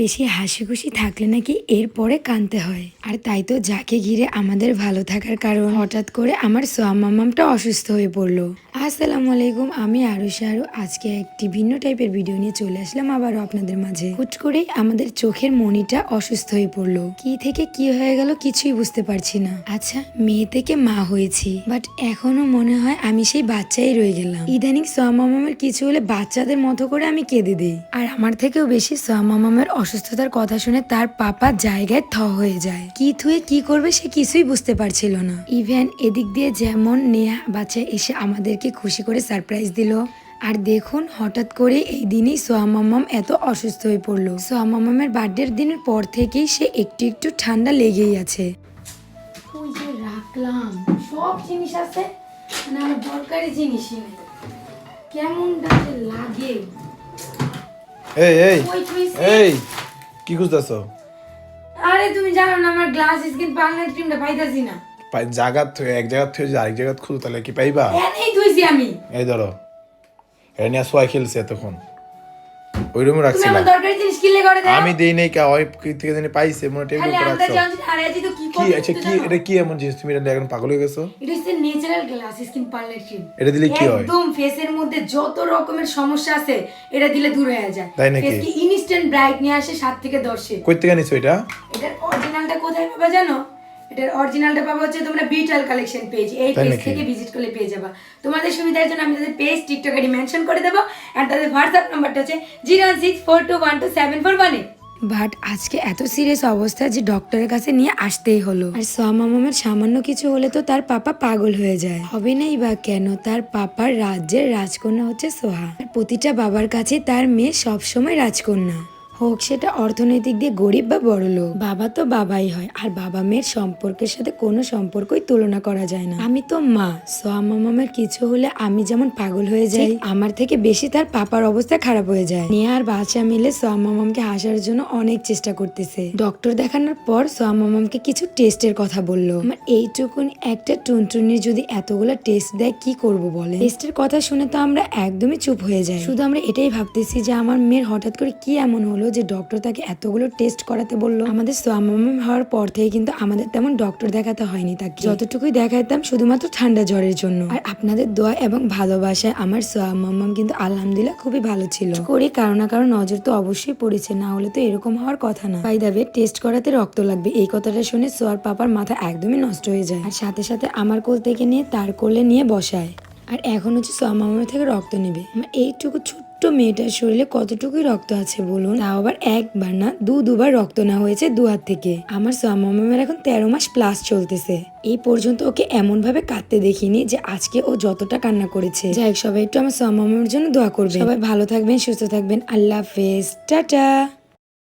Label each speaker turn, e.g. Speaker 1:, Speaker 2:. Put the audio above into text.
Speaker 1: বেশি হাসি খুশি থাকলে নাকি এরপরে কানতে হয়। আর তাই তো যাকে ঘিরে আমাদের ভালো থাকার কারণ, হঠাৎ করে আমার সোয়ামামামটা অসুস্থ হয়ে পড়ল। আসসালামু আলাইকুম, আমি আরু। আজকে একটি ভিন্ন টাইপের ভিডিও নিয়ে চলে আসলাম আবারও আপনাদের মাঝে। হুট করেই আমাদের চোখের মনিটা অসুস্থ হয়ে পড়ল। কি থেকে কি হয়ে গেল কিছুই বুঝতে পারছি না। আচ্ছা মেয়ে থেকে মা হয়েছি, বাট এখনও মনে হয় আমি সেই বাচ্চাই রয়ে গেলাম। ইদানিং সোয়ামামামের কিছু হলে বাচ্চাদের মতো করে আমি কেঁদে দিই। আর আমার থেকেও বেশি সোয়ামামামের অসুস্থতার কথা শুনে তার পাপা জায়গায় থ হয়ে যায়। কি থুয়ে কি করবে সে কিছুই বুঝতে পারছিল না। ইভেন এদিক দিয়ে যেমন নেয়া বাচ্চা এসে আমাদেরকে খুশি করে সারপ্রাইজ দিল। আর দেখুন, হঠাৎ করে এই দিনই সোয়ামামাম এত অসুস্থ হয়ে পড়ল। সোয়ামামামের বার্থডের দিনের পর থেকেই সে একটু একটু ঠান্ডা লেগেই আছে। রাখলাম? সব জিনিস আছে না আমার দরকারি জিনিসই নেই। লাগে।
Speaker 2: এই এই এই কি খুঁজতেছ?
Speaker 1: আরে তুমি জানো না আমার গ্লাস স্কিন পার্লার ক্রিমটা পাইতাছি না।
Speaker 2: জায়গা থেকে এক জায়গা থেকে আরেক জায়গা খুঁজো তাহলে কি পাইবা?
Speaker 1: এনেই ধুইছি আমি।
Speaker 2: এই ধরো এনে সোয়াই খেলছে এতক্ষণ। ওই রুমে রাখছিলাম। আমি দেই নাই কা ওই থেকে জানি পাইছে মনে টেবিল উপর রাখছো।
Speaker 1: কি
Speaker 2: আচ্ছা কি এটা কি এমন জিনিস? তুমি এটা এখন পাগল হয়ে গেছো?
Speaker 1: এটা হচ্ছে natural glass skin parlour cream
Speaker 2: এটা দিলে কি হয়?
Speaker 1: একদম ফেসের মধ্যে যত রকমের সমস্যা আছে এটা দিলে দূর হয়ে যায়।
Speaker 2: তাই নাকি?
Speaker 1: ফেস কি ইনস্ট্যান্ট ব্রাইট নিয়ে আসে সাত থেকে দশে।
Speaker 2: কই থেকে নিছো এটা?
Speaker 1: এটার অরিজিনালটা কোথায় পাবা জানো? এটার অরিজিনালটা পাবা হচ্ছে তোমরা বিটাল কালেকশন পেজ এই পেজ থেকে ভিজিট করলে পেয়ে যাবা। তোমাদের সুবিধার জন্য আমি তাদের পেজ টিকটক আইডি মেনশন করে দেবো আর তাদের হোয়াটসঅ্যাপ নাম্বারটা হচ্ছে zero six four two one two seven four one but আজকে এত সিরিয়াস অবস্থা যে ডক্টরের কাছে নিয়ে আসতেই হলো। আর সোয়ামামের সামান্য কিছু হলে তো তার পাপা পাগল হয়ে যায়। হবে নাই বা কেন তার পাপার রাজ্যের রাজকন্যা হচ্ছে সোহা। আর প্রতিটা বাবার কাছে তার মেয়ে সবসময় রাজকন্যা। হোক সেটা অর্থনৈতিক দিয়ে গরিব বা বড় লোক। বাবা তো বাবাই হয় আর বাবা মেয়ের সম্পর্কের সাথে কোনো সম্পর্কই তুলনা করা যায় না। আমি তো মা সোয়ামা মামার কিছু হলে আমি যেমন পাগল হয়ে যাই আমার থেকে বেশি তার পাপার অবস্থা খারাপ হয়ে যায়। নিয়ে আর বাচ্চা মিলে সোয়ামা মামকে হাসার জন্য অনেক চেষ্টা করতেছে। ডক্টর দেখানোর পর সোয়ামা মামকে কিছু টেস্টের কথা বলল। আমার এইটুকুন একটা টুনটুনির যদি এতগুলো টেস্ট দেয় কি করব বলে টেস্টের কথা শুনে তো আমরা একদমই চুপ হয়ে যাই। শুধু আমরা এটাই ভাবতেছি যে আমার মেয়ের হঠাৎ করে কি এমন হলো যে ডক্টর তাকে এতগুলো টেস্ট করাতে বলল। আমাদের সোয়ামাম হওয়ার পর থেকে কিন্তু আমাদের তেমন ডক্টর দেখাতে হয়নি তাকে। যতটুকুই দেখাইতাম শুধুমাত্র ঠান্ডা জ্বরের জন্য। আর আপনাদের দোয়া এবং ভালোবাসায় আমার সোয়ামাম কিন্তু আলহামদুলিল্লাহ খুবই ভালো ছিল। করি কারও না কারও নজর তো অবশ্যই পড়েছে, না হলে তো এরকম হওয়ার কথা না। বাই দাবে টেস্ট করাতে রক্ত লাগবে। এই কথাটা শুনে সোয়ার পাপার মাথা একদমই নষ্ট হয়ে যায়। আর সাথে সাথে আমার কোল থেকে নিয়ে তার কোলে নিয়ে বসায়। আর এখন হচ্ছে সোয়ামামের থেকে রক্ত নেবে। এইটুকু ছোট্ট মেয়েটার শরীরে কতটুকুই রক্ত আছে বলুন? তাও আবার একবার না, দু দুবার রক্ত নেওয়া হয়েছে দু হাত থেকে। আমার সোয়ামামের এখন তেরো মাস প্লাস চলতেছে। এই পর্যন্ত ওকে এমন ভাবে কাঁদতে দেখিনি যে আজকে ও যতটা কান্না করেছে। যাই সবাই একটু আমার সোয়ামামের জন্য দোয়া করবে সবাই ভালো থাকবেন, সুস্থ থাকবেন। আল্লাহ হাফেজ। টাটা।